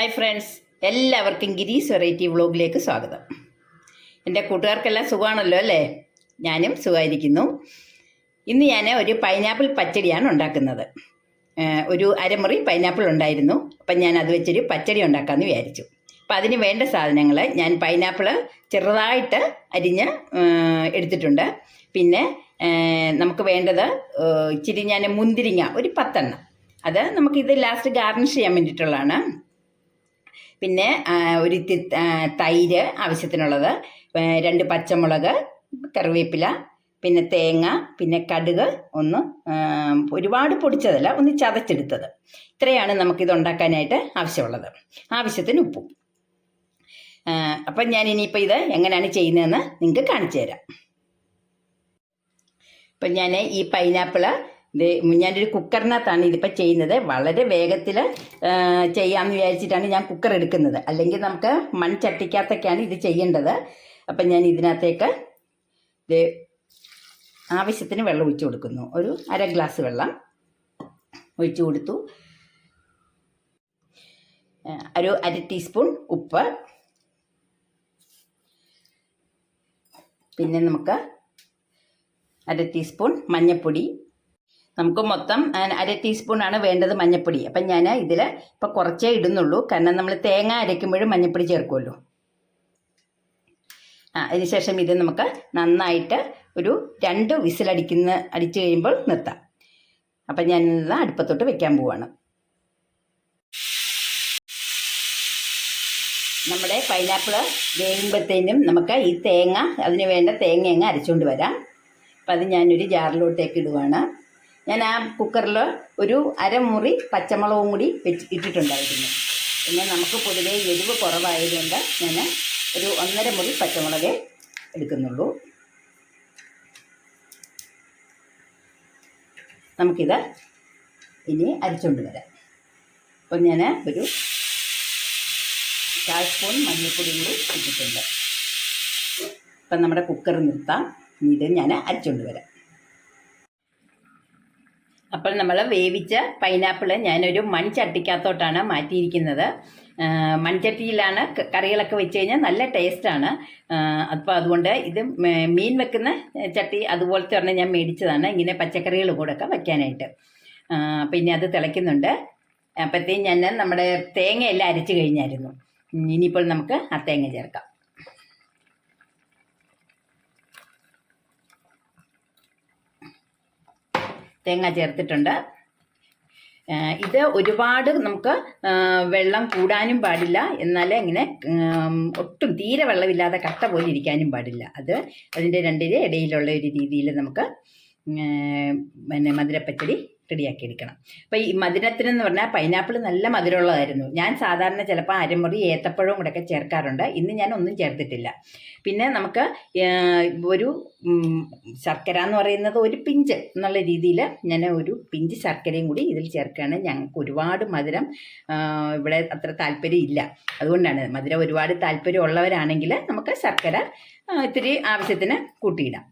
Hi friends എല്ലാവർക്കും ഗിരീസ് variety വ്ളോഗിലേക്ക് സ്വാഗതം. എന്റെ കൂട്ടുകാർക്കെല്ലാം സുഖമാണല്ലോ അല്ലേ? ഞാനും സുഖമായിരിക്കുന്നു. ഇന്ന് ഞാൻ ഒരു പൈനാപ്പിൾ പച്ചടിയാണ് ഉണ്ടാക്കുന്നത്. ഒരു അരമുറി പൈനാപ്പിൾ ഉണ്ടായിരുന്നു. അപ്പം ഞാൻ അത് വെച്ചൊരു പച്ചടി ഉണ്ടാക്കാമെന്ന് വിചാരിച്ചു. അപ്പം അതിന് വേണ്ട സാധനങ്ങൾ ഞാൻ പൈനാപ്പിൾ ചെറുതായിട്ട് അരിഞ്ഞ് എടുത്തിട്ടുണ്ട്. പിന്നെ നമുക്ക് വേണ്ടത് ഇച്ചിരി ഞാൻ മുന്തിരിങ്ങ ഒരു പത്തെണ്ണം. അത് നമുക്കിത് ലാസ്റ്റ് ഗാർണിഷ് ചെയ്യാൻ വേണ്ടിയിട്ടുള്ളതാണ്. പിന്നെ ഒരു തൈര് ആവശ്യത്തിനുള്ളത്. രണ്ട് പച്ചമുളക് കറിവേപ്പില പിന്നെ തേങ്ങ പിന്നെ കടുക് ഒന്ന് ഒരുപാട് പൊടിച്ചതല്ല ഒന്ന് ചതച്ചെടുത്തത്. ഇത്രയാണ് നമുക്കിത് ഉണ്ടാക്കാനായിട്ട് ആവശ്യമുള്ളത്. ആവശ്യത്തിന് ഉപ്പും. അപ്പം ഞാൻ ഇനിയിപ്പോൾ ഇത് എങ്ങനെയാണ് ചെയ്യുന്നതെന്ന് നിങ്ങൾക്ക് കാണിച്ചു തരാം. ഇപ്പം ഞാൻ ഈ പൈനാപ്പിൾ ഇത് ഞാനൊരു കുക്കറിനകത്താണ് ഇതിപ്പോൾ ചെയ്യുന്നത്. വളരെ വേഗത്തിൽ ചെയ്യാമെന്ന് വിചാരിച്ചിട്ടാണ് ഞാൻ കുക്കർ എടുക്കുന്നത്. അല്ലെങ്കിൽ നമുക്ക് മൺചട്ടിക്കകത്തൊക്കെയാണ് ഇത് ചെയ്യേണ്ടത്. അപ്പം ഞാൻ ഇതിനകത്തേക്ക് ഇത് ആവശ്യത്തിന് വെള്ളം ഒഴിച്ചു കൊടുക്കുന്നു. ഒരു അര ഗ്ലാസ് വെള്ളം ഒഴിച്ചു കൊടുത്തു. ഒരു അര ടീസ്പൂൺ ഉപ്പ്. പിന്നെ നമുക്ക് അര ടീസ്പൂൺ മഞ്ഞൾപ്പൊടി നമുക്ക് മൊത്തം അര ടീസ്പൂൺ ആണ് വേണ്ടത് മഞ്ഞൾപ്പൊടി അപ്പം ഞാൻ ഇതിൽ ഇപ്പോൾ കുറച്ചേ ഇടുന്നുള്ളൂ. കാരണം നമ്മൾ തേങ്ങ അരയ്ക്കുമ്പോഴും മഞ്ഞൾപ്പൊടി ചേർക്കുമല്ലോ. ആ അതിനുശേഷം ഇത് നമുക്ക് നന്നായിട്ട് ഒരു രണ്ട് വിസിലടിക്കുന്ന അടിച്ചു കഴിയുമ്പോൾ നിർത്താം. അപ്പം ഞാൻ അടുപ്പത്തോട്ട് വെക്കാൻ പോവാണ്. നമ്മുടെ പൈനാപ്പിൾ വേകുമ്പോഴത്തേനും നമുക്ക് ഈ തേങ്ങ അതിന് വേണ്ട തേങ്ങ അങ്ങ് അരച്ചുകൊണ്ട് വരാം. അപ്പം അത് ഞാനൊരു ജാറിലോട്ടേക്ക് ഇടുവാണ്. ഞാൻ ആ കുക്കറിൽ ഒരു അരമുറി പച്ചമുളകും കൂടി വെച്ച് ഇട്ടിട്ടുണ്ടായിരുന്നു. പിന്നെ നമുക്ക് പൊതുവേ എരിവ് കുറവായതുകൊണ്ട് ഞാൻ ഒരു ഒന്നര മുറി പച്ചമുളകേ എടുക്കുന്നുള്ളൂ. നമുക്കിത് ഇനി അരിച്ചുകൊണ്ട് വരാം. അപ്പം ഞാൻ ഒരു കാൽ സ്പൂൺ മഞ്ഞൾപ്പൊടിയും കൂടി ഇട്ടിട്ടുണ്ട്. അപ്പം നമ്മുടെ കുക്കർ നിർത്താം. ഇത് ഞാൻ അരിച്ചുകൊണ്ട് വരാം. അപ്പോൾ നമ്മൾ വേവിച്ച പൈനാപ്പിൾ ഞാനൊരു മൺചട്ടിക്കകത്തോട്ടാണ് മാറ്റിയിരിക്കുന്നത്. മൺചട്ടിയിലാണ് കറികളൊക്കെ വെച്ച് കഴിഞ്ഞാൽ നല്ല ടേസ്റ്റാണ്. അപ്പോൾ അതുകൊണ്ട് ഇത് മീൻ വെക്കുന്ന ചട്ടി അതുപോലത്തെ ഒരെണ്ണം ഞാൻ മേടിച്ചതാണ്. ഇങ്ങനെ പച്ചക്കറികൾ കൂടെ ഒക്കെ വയ്ക്കാനായിട്ട് പിന്നെ അത് തിളയ്ക്കുന്നുണ്ട്. അപ്പോഴത്തേക്കും ഞാൻ നമ്മുടെ തേങ്ങയെല്ലാം അരച്ച് കഴിഞ്ഞായിരുന്നു. ഇനിയിപ്പോൾ നമുക്ക് ആ തേങ്ങ ചേർക്കാം. തേങ്ങ ചേർത്തിട്ടുണ്ട്. ഇത് ഒരുപാട് നമുക്ക് വെള്ളം കൂടാനും പാടില്ല. എന്നാലേ ഇങ്ങനെ ഒട്ടും തീരെ വെള്ളമില്ലാതെ കട്ട പോലെ ഇരിക്കാനും പാടില്ല. അത് അതിന്റെ രണ്ടിന്റെ ഇടയിലുള്ള ഒരു രീതിയിൽ നമുക്ക് പിന്നെ മധുരപ്പച്ചടി റെഡിയാക്കി എടുക്കണം അപ്പോൾ ഈ മധുരത്തിനെന്ന് പറഞ്ഞാൽ പൈനാപ്പിൾ നല്ല മധുരമുള്ളതായിരുന്നു. ഞാൻ സാധാരണ ചിലപ്പോൾ അരമുറി ഏത്തപ്പഴവും കൂടെയൊക്കെ ചേർക്കാറുണ്ട്. ഇന്ന് ഞാൻ ഒന്നും ചേർത്തിട്ടില്ല. പിന്നെ നമുക്ക് ഒരു ശർക്കര എന്ന് പറയുന്നത് ഒരു പിഞ്ച് എന്നുള്ള രീതിയിൽ ഞാൻ ഒരു പിഞ്ച് ശർക്കരയും കൂടി ഇതിൽ ചേർക്കുകയാണ്. ഞങ്ങൾക്ക് ഒരുപാട് മധുരം ഇവിടെ അത്ര താല്പര്യം ഇല്ല. അതുകൊണ്ടാണ് മധുരം ഒരുപാട് താല്പര്യം ഉള്ളവരാണെങ്കിൽ നമുക്ക് ശർക്കര ഇത്തിരി ആവശ്യത്തിന് കൂട്ടിയിടാം.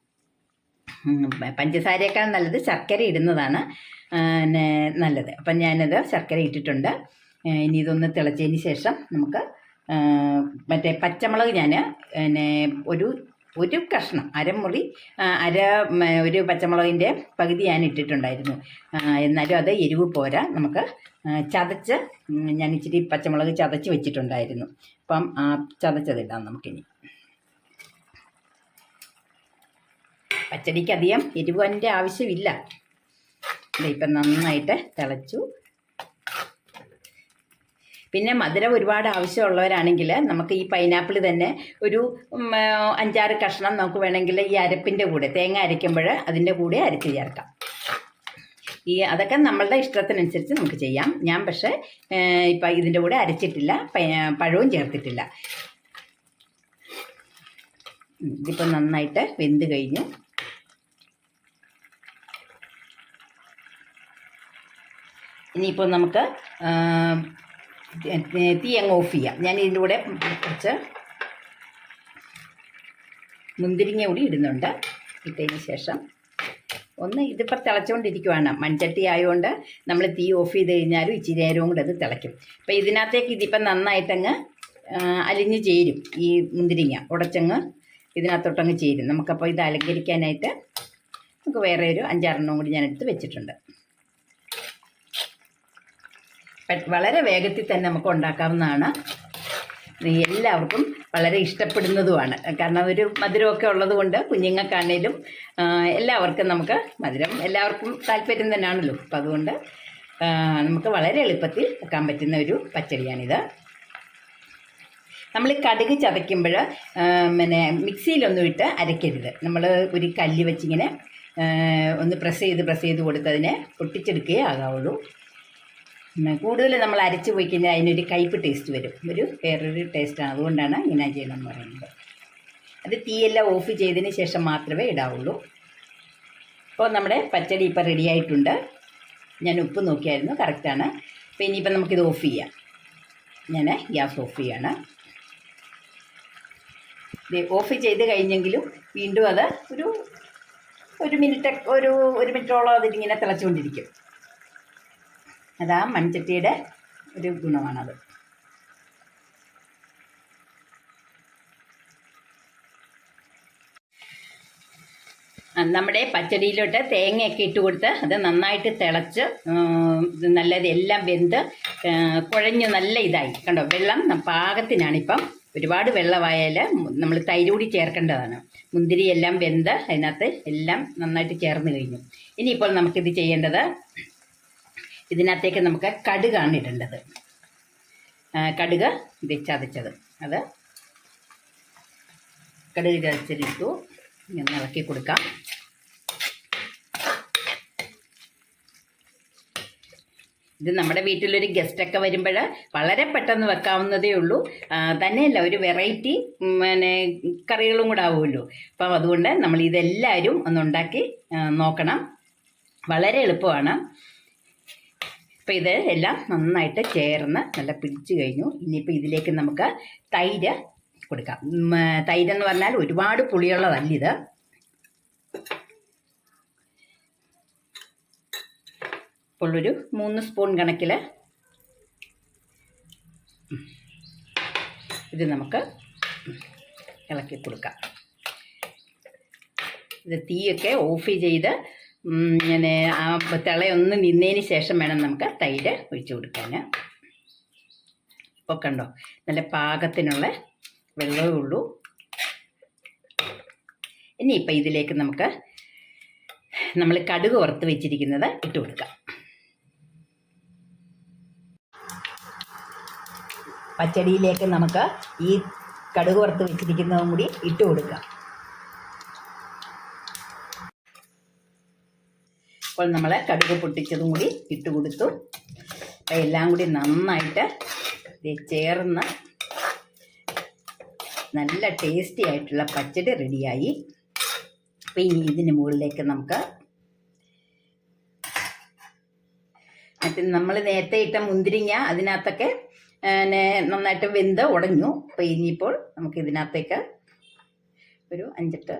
പഞ്ചസാരയേക്കാൾ നല്ലത് ശർക്കര ഇടുന്നതാണ്. നല്ലത്. അപ്പം ഞാനത് ശർക്കര ഇട്ടിട്ടുണ്ട്. ഇനി ഇതൊന്ന് തിളച്ചതിന് ശേഷം നമുക്ക് മറ്റേ പച്ചമുളക് ഞാൻ പിന്നെ ഒരു ഒരു കഷ്ണം അരമുറി അര ഒരു പച്ചമുളകിന്റെ പകുതി ഞാൻ ഇട്ടിട്ടുണ്ടായിരുന്നു. എന്നാലും അത് എരിവ് പോരാ. നമുക്ക് ചതച്ച് ഞാൻ ഇച്ചിരി പച്ചമുളക് ചതച്ച് വെച്ചിട്ടുണ്ടായിരുന്നു. അപ്പം ചതച്ചതിടാം നമുക്കിനി. പച്ചടിക്ക് അധികം എരിവന്റെ ആവശ്യമില്ല ഇപ്പം നന്നായിട്ട് തിളച്ചു. പിന്നെ മധുരം ഒരുപാട് ആവശ്യമുള്ളവരാണെങ്കിൽ നമുക്ക് ഈ പൈനാപ്പിൾ തന്നെ ഒരു അഞ്ചാറ് കഷ്ണം നമുക്ക് വേണമെങ്കിൽ ഈ അരപ്പിന്റെ കൂടെ തേങ്ങ അരയ്ക്കുമ്പോൾ അതിന്റെ കൂടെ അരച്ച് ചേർക്കാം. ഈ അതൊക്കെ നമ്മളുടെ ഇഷ്ടത്തിനനുസരിച്ച് നമുക്ക് ചെയ്യാം. ഞാൻ പക്ഷേ ഇപ്പം ഇതിന്റെ കൂടെ അരച്ചിട്ടില്ല പഴവും ചേർത്തിട്ടില്ല. ഇതിപ്പോൾ നന്നായിട്ട് വെന്ത് കഴിഞ്ഞു. ഇനിയിപ്പോൾ നമുക്ക് തീ അങ്ങ് ഓഫ് ചെയ്യാം. ഞാൻ ഇതിന്റെ കൂടെ കുറച്ച് മുന്തിരിങ്ങ കൂടി ഇടുന്നുണ്ട്. ഇട്ടതിന് ശേഷം ഒന്ന് ഇതിപ്പോൾ തിളച്ചുകൊണ്ടിരിക്കുവാണ്. മൺചട്ടി ആയതുകൊണ്ട് നമ്മൾ തീ ഓഫ് ചെയ്ത് കഴിഞ്ഞാലും ഇച്ചിരി നേരവും കൂടെ അത് തിളയ്ക്കും. അപ്പോൾ ഇതിനകത്തേക്ക് ഇതിപ്പം നന്നായിട്ടങ്ങ് അലിഞ്ഞ് ചേരും ഈ മുന്തിരിങ്ങ. ഉടച്ചങ്ങ് ഇതിനകത്തോട്ടങ്ങ് ചേരും. നമുക്കപ്പോൾ ഇത് അലങ്കരിക്കാനായിട്ട് നമുക്ക് വേറെ ഒരു അഞ്ചാറെണ്ണം കൂടി ഞാൻ എടുത്ത് വെച്ചിട്ടുണ്ട്. വളരെ വേഗത്തിൽ തന്നെ നമുക്ക് ഉണ്ടാക്കാവുന്നതാണ്. എല്ലാവർക്കും വളരെ ഇഷ്ടപ്പെടുന്നതുമാണ്. കാരണം ഒരു മധുരമൊക്കെ ഉള്ളത് കൊണ്ട് കുഞ്ഞുങ്ങൾക്കാണേലും എല്ലാവർക്കും നമുക്ക് മധുരം എല്ലാവർക്കും താല്പര്യം തന്നെയാണല്ലോ. അപ്പം അതുകൊണ്ട് നമുക്ക് വളരെ എളുപ്പത്തിൽ വെക്കാൻ പറ്റുന്ന ഒരു പച്ചടിയാണിത്. നമ്മൾ കടുക് ചതയ്ക്കുമ്പോൾ പിന്നെ മിക്സിയിലൊന്നും ഇട്ട് അരയ്ക്കരുത്. നമ്മൾ ഒരു കല്ല് വെച്ചിങ്ങനെ ഒന്ന് പ്രസ് ചെയ്ത് പ്രസ് ചെയ്ത് കൊടുത്തതിനെ പൊട്ടിച്ചെടുക്കുകയേ ആകാവുള്ളൂ. കൂടുതൽ നമ്മൾ അരച്ച് പോയി കഴിഞ്ഞാൽ അതിനൊരു കയ്പ് ടേസ്റ്റ് വരും. ഒരു വേറൊരു ടേസ്റ്റാണ് അതുകൊണ്ടാണ് ഇങ്ങനെ ചെയ്യണമെന്ന് പറയുന്നത്. അത് തീയെല്ലാം ഓഫ് ചെയ്തതിന് ശേഷം മാത്രമേ ഇടാവുള്ളൂ. അപ്പോൾ നമ്മുടെ പച്ചടി ഇപ്പോൾ റെഡി ആയിട്ടുണ്ട്. ഞാൻ ഉപ്പ് നോക്കിയായിരുന്നു. കറക്റ്റാണ് അപ്പോൾ ഇനിയിപ്പോൾ നമുക്കിത് ഓഫ് ചെയ്യാം. ഞാൻ ഗ്യാസ് ഓഫ് ചെയ്യാണ്. ഓഫ് ചെയ്ത് കഴിഞ്ഞെങ്കിലും വീണ്ടും അത് ഒരു ഒരു മിനിറ്റ് ഒരു ഒരു മിനിറ്റോളം അതിങ്ങനെ തിളച്ചുകൊണ്ടിരിക്കും. അതാ മൺചട്ടിയുടെ ഒരു ഗുണമാണത്. നമ്മുടെ പച്ചടിയിലോട്ട് തേങ്ങയൊക്കെ ഇട്ട് കൊടുത്ത് അത് നന്നായിട്ട് തിളച്ച് നല്ലത് എല്ലാം വെന്ത് കുഴഞ്ഞു നല്ല ഇതായി. കണ്ടോ? വെള്ളം പാകത്തിനാണിപ്പം ഒരുപാട് വെള്ളമായാൽ നമ്മൾ തൈര് കൂടി ചേർക്കേണ്ടതാണ്. മുന്തിരി എല്ലാം വെന്ത് അതിനകത്ത് എല്ലാം നന്നായിട്ട് ചേർന്ന് കഴിഞ്ഞു. ഇനിയിപ്പോൾ നമുക്കിത് ചെയ്യേണ്ടത് ഇതിനകത്തേക്ക് നമുക്ക് കടുകാണ് ഇടേണ്ടത്. കടുക് ചതച്ചത്. അത് കടുക് ചതച്ചിട്ടു ഇങ്ങനെ ഇളക്കി കൊടുക്കാം. ഇത് നമ്മുടെ വീട്ടിലൊരു ഗസ്റ്റൊക്കെ വരുമ്പോൾ വളരെ പെട്ടെന്ന് വെക്കാവുന്നതേ ഉള്ളൂ. തന്നെയല്ല ഒരു വെറൈറ്റി പിന്നെ കറികളും കൂടെ ആവുമല്ലോ. അപ്പം അതുകൊണ്ട് നമ്മൾ ഇതെല്ലാവരും ഒന്നുണ്ടാക്കി നോക്കണം. വളരെ എളുപ്പമാണ്. അപ്പോൾ ഇത് എല്ലാം നന്നായിട്ട് ചേർന്ന് നല്ല പിടിച്ചു കഴിഞ്ഞു. ഇനിയിപ്പോൾ ഇതിലേക്ക് നമുക്ക് തൈര് കൊടുക്കാം. തൈര് എന്ന് പറഞ്ഞാൽ ഒരുപാട് പുളിയുള്ളതല്ല ഇത്. ഇപ്പോൾ ഒരു മൂന്ന് സ്പൂൺ കണക്കിൽ ഇത് നമുക്ക് ഇളക്കി കൊടുക്കാം. ഇത് തീയൊക്കെ ഓഫ് ചെയ്ത് ഇങ്ങനെ ആ തിളയൊന്ന് നിന്നതിന് ശേഷം വേണം നമുക്ക് തൈര് ഒഴിച്ചു കൊടുക്കാൻ ഇപ്പോൾ കണ്ടോ നല്ല പാകത്തിനുള്ള വെള്ളമേ ഉള്ളൂ. ഇനി ഇനിയിപ്പോൾ ഇതിലേക്ക് നമുക്ക് നമ്മൾ കടുക് വറുത്ത് വെച്ചിരിക്കുന്നത് ഇട്ട് കൊടുക്കാം. പച്ചടിയിലേക്ക് നമുക്ക് ഈ കടുക് വറുത്ത് വെച്ചിരിക്കുന്നതും കൂടി ഇട്ട് കൊടുക്കാം. അപ്പോൾ നമ്മൾ കടുക് പൊട്ടിച്ചതും കൂടി ഇട്ട് കൊടുത്തു. എല്ലാം കൂടി നന്നായിട്ട് ചേർന്ന് നല്ല ടേസ്റ്റി ആയിട്ടുള്ള പച്ചടി റെഡിയായി. അപ്പോൾ ഇനി ഇതിന് മുകളിലേക്ക് നമുക്ക് മറ്റേ നമ്മൾ നേരത്തെ ഇട്ട മുന്തിരിങ്ങ അതിനകത്തൊക്കെ നന്നായിട്ട് വെന്ത് ഉടഞ്ഞു. അപ്പോൾ ഇനിയിപ്പോൾ നമുക്ക് ഇതിനകത്തേക്ക് ഒരു അഞ്ചെട്ട്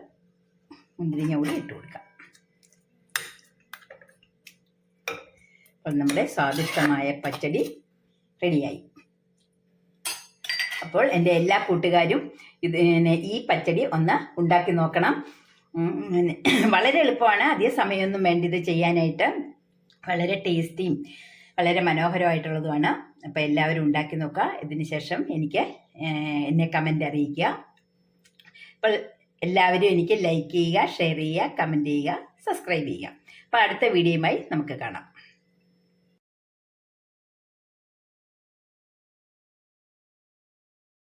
മുന്തിരിങ്ങ കൂടി ഇട്ട് കൊടുക്കാം. അപ്പോൾ നമ്മുടെ സ്വാദിഷ്ടമായ പച്ചടി റെഡിയായി. അപ്പോൾ എന്റെ എല്ലാ കൂട്ടുകാരും ഇത് ഈ പച്ചടി ഒന്ന് ഉണ്ടാക്കി നോക്കണം. വളരെ എളുപ്പമാണ്. അധിക സമയമൊന്നും വേണ്ട ഇത് ചെയ്യാനായിട്ട്. വളരെ ടേസ്റ്റിയും വളരെ മനോഹരമായിട്ടുള്ളതുമാണ്. അപ്പോൾ എല്ലാവരും ഉണ്ടാക്കി നോക്കുക. ഇതിന് ശേഷം എനിക്ക് എന്നെ കമന്റ് അറിയിക്കുക. അപ്പോൾ എല്ലാവരും എനിക്ക് ലൈക്ക് ചെയ്യുക ഷെയർ ചെയ്യുക കമന്റ് ചെയ്യുക സബ്സ്ക്രൈബ് ചെയ്യുക. അപ്പോൾ അടുത്ത വീഡിയോയുമായി നമുക്ക് കാണാം.